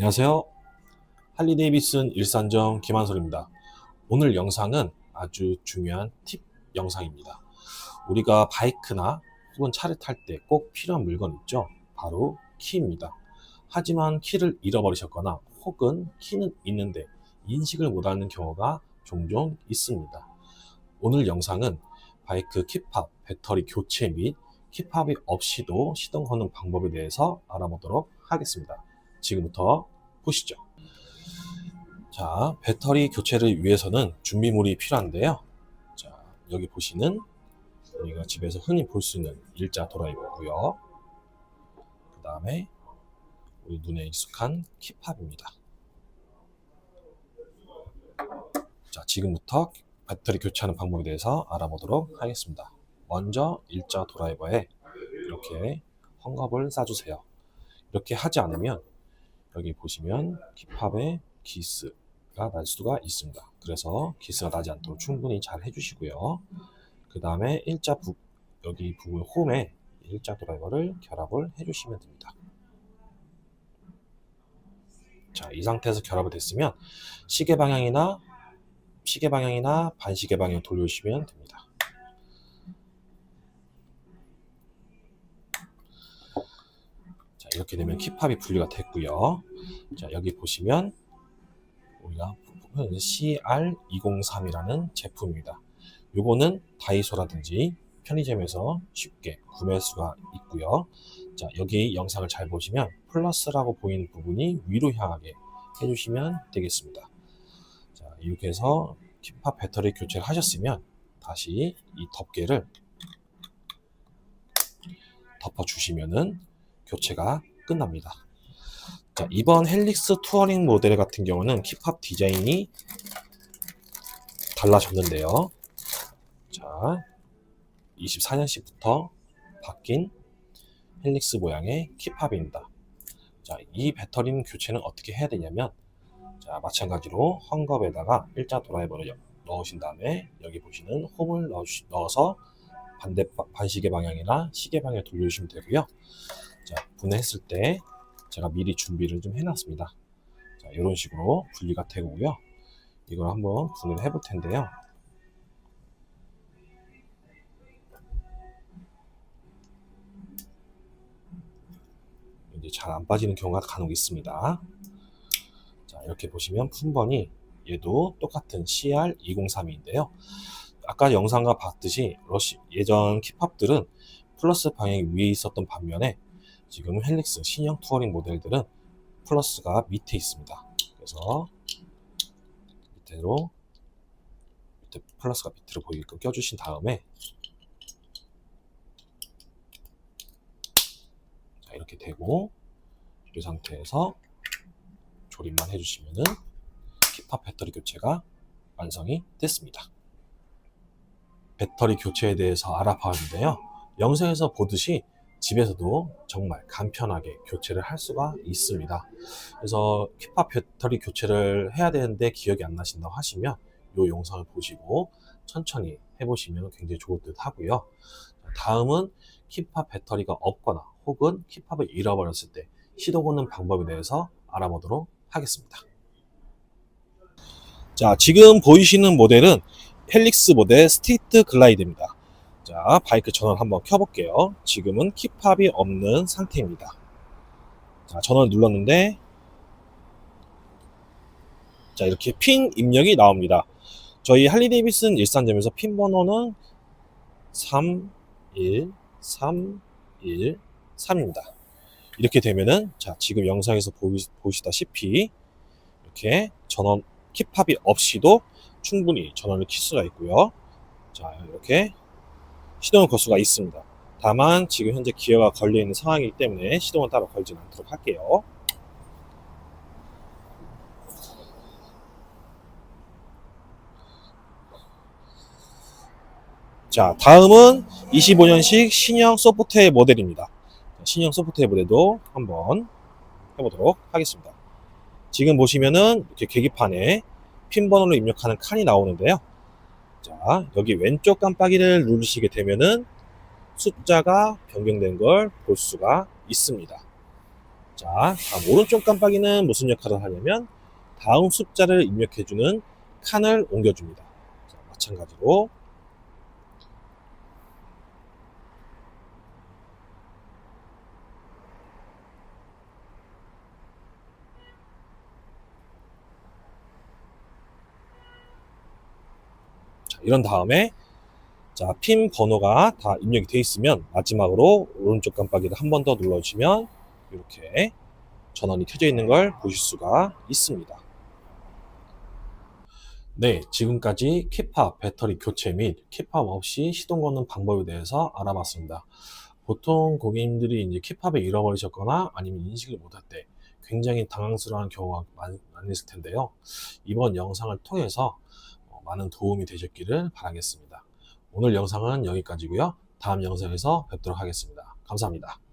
안녕하세요. 할리 데이비슨 일산정 김한솔입니다. 오늘 영상은 아주 중요한 팁 영상입니다. 우리가 바이크나 혹은 차를 탈 때 꼭 필요한 물건 있죠? 바로 키입니다. 하지만 키를 잃어버리셨거나 혹은 키는 있는데 인식을 못하는 경우가 종종 있습니다. 오늘 영상은 바이크 키팝 배터리 교체 및 키팝이 없이도 시동 거는 방법에 대해서 알아보도록 하겠습니다. 지금부터 보시죠. 자, 배터리 교체를 위해서는 준비물이 필요한데요. 자, 여기 보시는 우리가 집에서 흔히 볼 수 있는 일자 드라이버고요. 그 다음에 우리 눈에 익숙한 키팝입니다. 자, 지금부터 배터리 교체하는 방법에 대해서 알아보도록 하겠습니다. 먼저 일자 드라이버에 이렇게 헝겊을 싸주세요. 이렇게 하지 않으면 여기 보시면 킵팝에 기스가 날 수가 있습니다. 그래서 기스가 나지 않도록 충분히 잘 해주시고요. 그 다음에 일자 부, 여기 부분 홈에 일자 드라이버를 결합을 해주시면 됩니다. 자, 이 상태에서 결합이 됐으면 시계 방향이나 시계 방향이나 반시계 방향 돌려주시면 됩니다. 자, 이렇게 되면 키팝이 분리가 됐고요. 자, 여기 보시면 우리가 CR203이라는 제품입니다. 요거는 다이소라든지 편의점에서 쉽게 구매할 수가 있고요. 자, 여기 영상을 잘 보시면 플러스라고 보이는 부분이 위로 향하게 해주시면 되겠습니다. 자, 이렇게 해서 킵팝 배터리 교체를 하셨으면 다시 이 덮개를 덮어주시면은 교체가 끝납니다. 자, 이번 헬릭스 투어링 모델 같은 경우는 킵팝 디자인이 달라졌는데요. 자, 24년식부터 바뀐 헬릭스 모양의 킵팝입니다. 자, 이 배터리는 교체는 어떻게 해야 되냐면, 자, 마찬가지로 헝겊에다가 일자 드라이버를 넣으신 다음에 여기 보시는 홈을 넣어서 반대 반시계 방향이나 시계 방향 돌려주시면 되고요. 자, 분해했을 때 제가 미리 준비를 좀 해놨습니다. 자, 이런 식으로 분리가 되고요. 이걸 한번 분해를 해볼 텐데요. 이제 잘 안 빠지는 경우가 간혹 있습니다. 자, 이렇게 보시면 품번이 얘도 똑같은 CR203인데요. 아까 영상과 봤듯이 러시 예전 킵합들은 플러스 방향이 위에 있었던 반면에 지금 헬릭스 신형 투어링 모델들은 플러스가 밑에 있습니다. 그래서 밑으로 밑에 플러스가 밑으로 보이게끔 껴주신 다음에 자 이렇게 되고 이 상태에서 조립만 해주시면은 킵합 배터리 교체가 완성이 됐습니다. 배터리 교체에 대해서 알아봤는데요. 영상에서 보듯이 집에서도 정말 간편하게 교체를 할 수가 있습니다. 그래서 킵합 배터리 교체를 해야 되는데 기억이 안 나신다고 하시면 이 영상을 보시고 천천히 해보시면 굉장히 좋을 듯 하고요. 다음은 킵합 배터리가 없거나 혹은 킵합을 잃어버렸을 때 시도 거는 방법에 대해서 알아보도록 하겠습니다. 자, 지금 보이시는 모델은 헬릭스 모델 스트리트 글라이드입니다. 자, 바이크 전원 한번 켜볼게요. 지금은 킵팝이 없는 상태입니다. 자, 전원을 눌렀는데, 자, 이렇게 핀 입력이 나옵니다. 저희 할리데이비슨 일산점에서 핀 번호는 31313입니다. 이렇게 되면은, 자, 지금 영상에서 보이, 보시다시피, 이렇게 전원, 킵팝이 없이도 충분히 전원을 킬 수가 있고요. 자, 이렇게 시동을 걸 수가 있습니다. 다만 지금 현재 기어가 걸려 있는 상황이기 때문에 시동은 따로 걸지는 않도록 할게요. 자, 다음은 25년식 신형 소프트웨어 모델입니다. 신형 소프트웨어 모델도 한번 해보도록 하겠습니다. 지금 보시면은 이렇게 계기판에 핀 번호를 입력하는 칸이 나오는데요. 자, 여기 왼쪽 깜빡이를 누르시게 되면은 숫자가 변경된 걸 볼 수가 있습니다. 자, 다음 오른쪽 깜빡이는 무슨 역할을 하냐면 다음 숫자를 입력해주는 칸을 옮겨줍니다. 자, 마찬가지로 이런 다음에 자, 핀 번호가 다 입력이 되어 있으면 마지막으로 오른쪽 깜빡이를 한 번 더 눌러주시면 이렇게 전원이 켜져 있는 걸 보실 수가 있습니다. 네, 지금까지 키팝 배터리 교체 및 키팝 없이 시동 거는 방법에 대해서 알아봤습니다. 보통 고객님들이 이제 키팝을 잃어버리셨거나 아니면 인식을 못할 때 굉장히 당황스러운 경우가 많, 많으실 텐데요. 이번 영상을 통해서 어, 많은 도움이 되셨기를 바라겠습니다. 오늘 영상은 여기까지고요. 다음 영상에서 뵙도록 하겠습니다. 감사합니다.